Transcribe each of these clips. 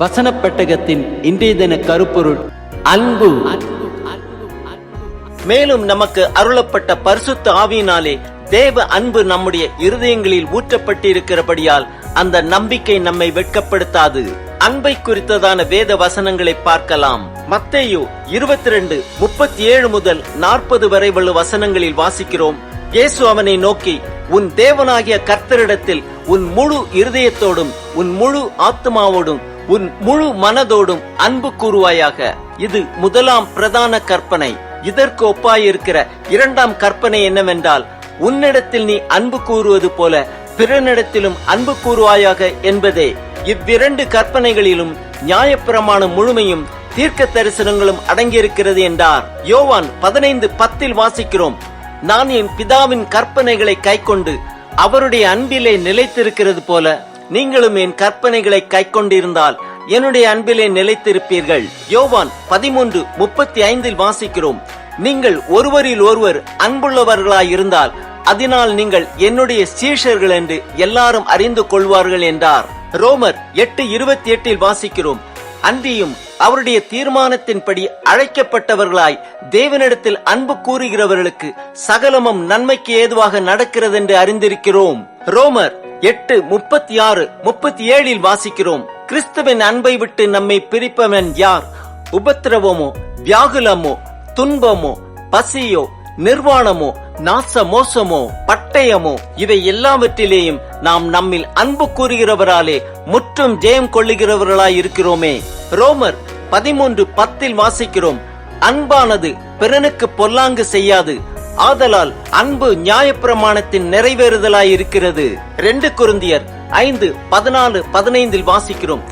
வசன பெட்டகத்தின் இன்றைய தின கருப்பொருள் அன்பு. மேலும் நமக்கு அருளப்பட்ட பரிசுத்த ஆவியினாலே தேவ அன்பு நம்முடைய இருதயங்களில் ஊற்றப்பட்டிருக்கிறபடியால் அந்த நம்பிக்கை நம்மை வெட்கப்படுத்தாது. அன்பை குறித்ததான வேத வசனங்களை பார்க்கலாம். மத்தேயு இருபத்தி ரெண்டு முப்பத்தி ஏழு முதல் நாற்பது வரை உள்ள வசனங்களில் வாசிக்கிறோம். இயேசு அவனை நோக்கி உன் தேவனாகிய கர்த்தரிடத்தில் உன் முழு இருதயத்தோடும் உன் முழு ஆத்மாவோடும் உன் முழு மனதோடும் அன்பு கூறுவாயாக. இது முதலாம் பிரதான கற்பனை. இதற்கு ஒப்பாயிருக்கிற இரண்டாம் கற்பனை என்னவென்றால் உன்னிடத்தில் நீ அன்பு கூறுவது போல பிறனிடத்திலும் அன்பு கூறுவாயாக என்பதே. இவ்விரண்டு கற்பனைகளிலும் நியாயப்பிரமாணம் முழுமையும் தீர்க்க தரிசனங்களும் அடங்கியிருக்கிறது என்றார். யோவான் பதினைந்து பத்தில் வாசிக்கிறோம். நான் என் பிதாவின் கற்பனைகளை கைக்கொண்டு அவருடைய அன்பிலே நிலைத்திருக்கிறது போல நீங்களும் என் கற்பனைகளை கைக்கொண்டிருந்தால் என்னுடைய அன்பிலே நிலைத்திருப்பீர்கள். யோவான் பதிமூன்று முப்பத்தி ஐந்தில் வாசிக்கிறோம். நீங்கள் ஒருவரில் ஒருவர் அன்புள்ளவர்களாயிருந்தால் அதனால் நீங்கள் என்னுடைய சீஷர்கள் என்று எல்லாரும் அறிந்து கொள்வார்கள் என்றார். ரோமர் எட்டு இருபத்தி எட்டில் வாசிக்கிறோம். அன்றியும் அவருடைய தீர்மானத்தின்படி அழைக்கப்பட்டவர்களாய் தேவனிடத்தில் அன்பு கூறுகிறவர்களுக்கு சகலமும் நன்மைக்கு ஏதுவாக நடக்கிறது என்று அறிந்திருக்கிறோம். ரோமர் எட்டு முப்பத்தி ஆறு முப்பத்தி ஏழில் வாசிக்கிறோம். கிறிஸ்துவின் அன்பை விட்டு நம்மை பிரிப்பவன் யார்? உபத்திரவமோ வியாகுலமோ துன்பமோ பசியோ நிர்வாணமோ நாச மோசமோ பட்டயமோ இவை எல்லாவற்றிலேயும் நாம் நம்மில் அன்பு கூறுகிறவராலே முற்றும் ஜெயம் கொள்ளுகிறவர்களாய் இருக்கிறோமே. ரோமர் பதிமூன்று பத்தில் வாசிக்கிறோம். அன்பானது பிறனுக்கு பொல்லாங்கு செய்யாது ஆதலால் அன்பு நியாயப்பிரமாணத்தின் நிறைவேறுதலாய் இருக்கிறது ரெண்டு குருந்தியர் ஐந்து பதினாலு பதினைந்தில் வாசிக்கிறோம்.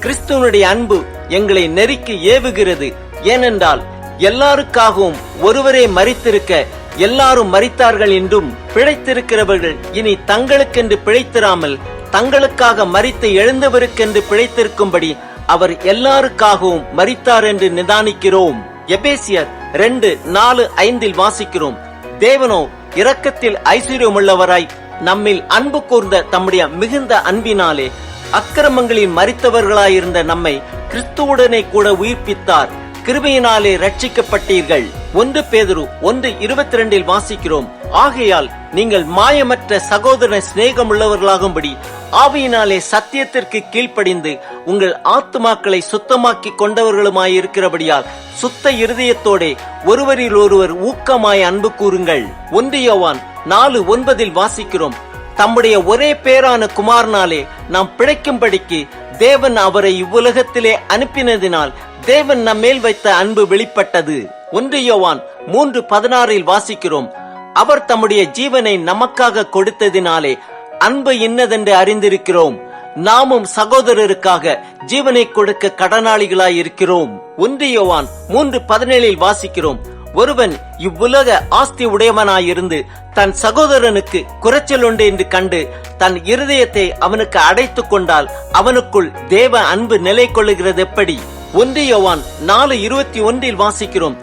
கிறிஸ்துவனுடைய அன்பு எங்களை நெருக்கி ஏவுகிறது. ஏனென்றால் எல்லாருக்காகவும் ஒருவரே மறித்திருக்க எல்லாரும் மறித்தார்கள் என்றும் பிழைத்திருக்கிறவர்கள் இனி தங்களுக்கென்று பிழைத்திராமல் தங்களுக்காக மறித்து எழுந்தவருக்கென்று பிழைத்திருக்கும்படி அவர் எல்லாருக்காகவும் மறித்தார் என்று நிதானிக்கிறோம். எபேசியர் ரெண்டு நாலு ஐந்தில் வாசிக்கிறோம். தேவனோ இரக்கத்தில் ஐஸ்வர்யமுள்ளவராய் நம்மில் அன்பு கூர்ந்த தம்முடைய மிகுந்த அன்பினாலே அக்கிரமங்களில் மறித்தவர்களாயிருந்த நம்மை கிறிஸ்துவுடனே கூட உயிர்ப்பித்தார். கிருபையினாலே ரட்சிக்கப்பட்டீர்கள் ஒன்று பேதுரு ஒன்று இருபத்தி ரெண்டில் வாசிக்கிறோம். ஆகையால் நீங்கள் மாயமற்ற சகோதர சிநேகம் உள்ளவர்களாகும்படி ஆவியினாலே சத்தியத்திற்கு கீழ்ப்படிந்து உங்கள் ஆத்துமாக்களை சுத்தமாக்கி கொண்டவர்களுமாயிருக்கிறபடியால் சுத்த இருதயத்தோடே ஒருவரில் ஒருவர் ஊக்கமாய் அன்பு கூறுங்கள். ஒன்றியவான் நாலு ஒன்பதில் வாசிக்கிறோம். தம்முடைய ஒரே பேரான குமாரனாலே நாம் பிழைக்கும்படிக்கு தேவன் அவரை இவ்வுலகத்திலே அனுப்பினதினால் தேவன் நம்மேல் வைத்த அன்பு வெளிப்பட்டது. ஒன்றியவான் மூன்று பதினாறில் வாசிக்கிறோம். அவர் தம்முடைய ஜீவனை நமக்காக கொடுத்ததினாலே அன்பு இன்னதென்று அறிந்திருக்கிறோம். நாமும் சகோதரருக்காக ஜீவனை கொடுக்க கடனாளிகளாய் இருக்கிறோம். ஒன்று யோவான் மூன்று பதினேழில் வாசிக்கிறோம். ஒருவன் இவ்வுலக ஆஸ்தி உடையவனாயிருந்து தன் சகோதரனுக்கு குறைச்சல் உண்டு என்று கண்டு தன் இருதயத்தை அவனுக்கு அடைத்துக் கொண்டால் அவனுக்குள் தேவ அன்பு நிலை கொள்ளுகிறது எப்படி? ஒன்று யோவான் நாலு இருபத்தி ஒன்றில் வாசிக்கிறோம்.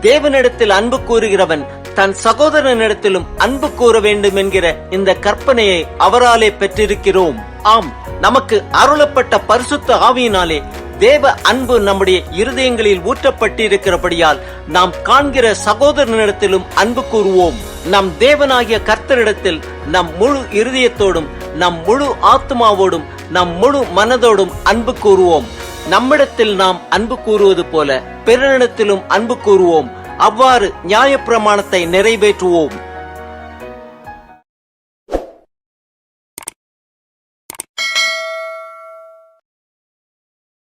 தேவனிடத்தில் அன்பு கூறுகிறவன் தன் சகோதரனிடத்திலும் அன்பு கூற வேண்டும் என்கிற இந்த கற்பனையை அவராலே பெற்றிருக்கிறோம். ஆம் நமக்கு அருளப்பட்ட பரிசுத்த ஆவியினாலே தேவ அன்பு நம்முடைய இருதயங்களில் ஊற்றப்பட்டிருக்கிறபடியால் நாம் காண்கிற சகோதரனிடத்திலும் அன்பு கூறுவோம். நம் தேவனாகிய கர்த்தரிடத்தில் நம் முழு இருதயத்தோடும் நம் முழு ஆத்மாவோடும் நம் முழு மனதோடும் அன்பு கூறுவோம். நம்மிடத்தில் நாம் அன்பு கூறுவது போல பிறனிடத்திலும் அன்பு கூறுவோம். அவ்வாறு நியாயப்பிரமாணத்தை நிறைவேற்றுவோம்.